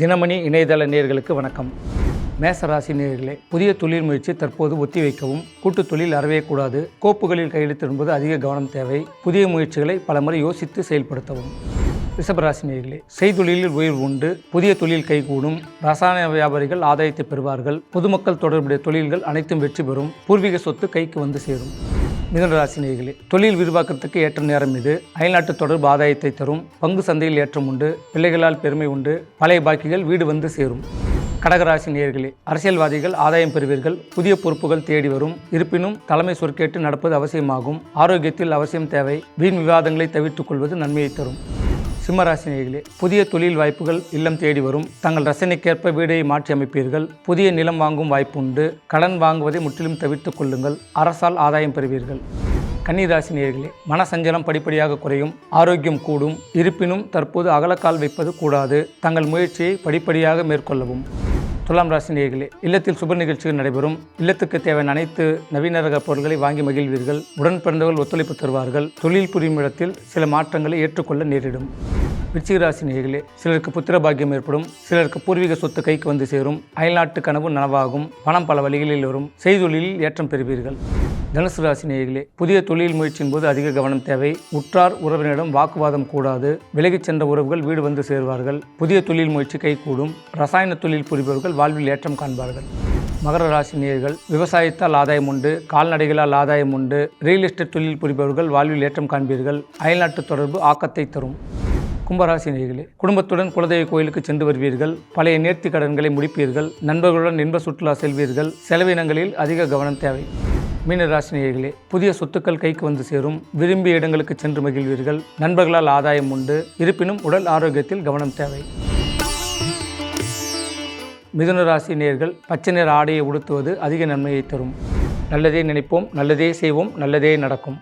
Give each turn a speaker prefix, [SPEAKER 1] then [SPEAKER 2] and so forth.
[SPEAKER 1] தினமணி இணையதள நேர்களுக்கு வணக்கம். மேசராசி நேர்களே புதிய தொழில் முயற்சி தற்போது ஒத்திவைக்கவும் கூட்டு தொழில் அறவேக்கூடாது கோப்புகளில் கையெழுத்திடும்போது அதிக கவனம் தேவை புதிய முயற்சிகளை பலமுறை யோசித்து செயல்படுத்தவும். ரிஷபராசி நேர்களே செய்தொழிலில் உயர்வு உண்டு புதிய தொழில் கைகூடும் ரசாயன வியாபாரிகள் ஆதாயத்தை பெறுவார்கள் பொதுமக்கள் தொடர்புடைய தொழில்கள் அனைத்தும் வெற்றி பெறும் பூர்வீக சொத்து கைக்கு வந்து சேரும். மிதனராசினியர்களே தொழில் விரிவாக்கத்துக்கு ஏற்ற நேரம் இது. அயல்நாட்டு தொடர்பு ஆதாயத்தை தரும் பங்கு சந்தையில் ஏற்றம் உண்டு பிள்ளைகளால் பெருமை உண்டு பழைய பாக்கிகள் வீடு வந்து சேரும். கடகராசி நேயர்களே அரசியல்வாதிகள் ஆதாயம் பெறுவீர்கள் புதிய பொறுப்புகள் தேடி வரும் இருப்பினும் தலைமை சொற்கேட்டு நடப்பது அவசியமாகும் ஆரோக்கியத்தில் அவசியம் தேவை வீண் விவாதங்களை தவிர்த்துக் கொள்வது நன்மையை தரும். சிம்மராசினியர்களே புதிய தொழில் வாய்ப்புகள் இல்லம் தேடி வரும். தங்கள் ரசனைக்கேற்ப வீடை மாற்றி அமைப்பீர்கள். புதிய நிலம் வாங்கும் வாய்ப்புண்டு. கடன் வாங்குவதை முற்றிலும் தவிர்த்துக் கொள்ளுங்கள். அரசால் ஆதாயம் பெறுவீர்கள். கன்னிராசினியர்களே மனசஞ்சலம் படிப்படியாக குறையும். ஆரோக்கியம் கூடும். இருப்பினும் தற்போது அகலக்கால் வைப்பது கூடாது. தங்கள் முயற்சியை படிப்படியாக மேற்கொள்ளவும். துலாம் ராசி நேயர்களே இல்லத்தில் சுப நிகழ்ச்சிகள் நடைபெறும். இல்லத்துக்கு தேவையான அனைத்து நவீன ரக பொருட்களை வாங்கி மகிழ்வீர்கள். உடன் பிறந்தவர்கள் ஒத்துழைப்பு தருவார்கள். தொழில் புரியும் இடத்தில் சில மாற்றங்களை ஏற்றுக்கொள்ள நேரிடும். விருச்சிக ராசி சிலருக்கு புத்திர பாக்கியம் ஏற்படும். சிலருக்கு பூர்வீக சொத்து கைக்கு வந்து சேரும். அயல்நாட்டு கனவு நனவாகும். பணம் பல வழிகளில் வரும். செய்தொழிலில் ஏற்றம் பெறுவீர்கள். தனுசு ராசி நேயர்களே புதிய தொழில் முயற்சியின் போது அதிக கவனம் தேவை. உற்றார் உறவினரிடம் வாக்குவாதம் கூடாது. விலகிச் சென்ற உறவுகள் வீடு வந்து சேர்வார்கள். புதிய தொழில் முயற்சி கைகூடும். ரசாயன தொழில் புரிபவர்கள் வாழ்வில் ஏற்றம் காண்பார்கள். மகர ராசி நேயர்கள் விவசாயத்தால் ஆதாயம் உண்டு கால்நடைகளால் ஆதாயம் உண்டு. ரியல் எஸ்டேட் தொழில் புரிபவர்கள் வாழ்வில் ஏற்றம் காண்பீர்கள். அயல்நாட்டு தொடர்பு ஆக்கத்தை தரும். கும்பராசி நேர்களே குடும்பத்துடன் குலதெய்வ கோயிலுக்கு சென்று வருவீர்கள். பழைய நேர்த்தி கடன்களை முடிப்பீர்கள். நண்பர்களுடன் இன்ப சுற்றுலா செல்வீர்கள். செலவினங்களில் அதிக கவனம் தேவை. மீனராசினியர்களே புதிய சொத்துக்கள் கைக்கு வந்து சேரும். விரும்பிய இடங்களுக்கு சென்று மகிழ்வீர்கள். நண்பர்களால் ஆதாயம் உண்டு. இருப்பினும் உடல் ஆரோக்கியத்தில் கவனம் தேவை. மிதுனராசி நேர்கள் பச்சை நிற ஆடையை உடுத்துவது அதிக நன்மையை தரும். நல்லதே நினைப்போம் நல்லதே செய்வோம் நல்லதே நடக்கும்.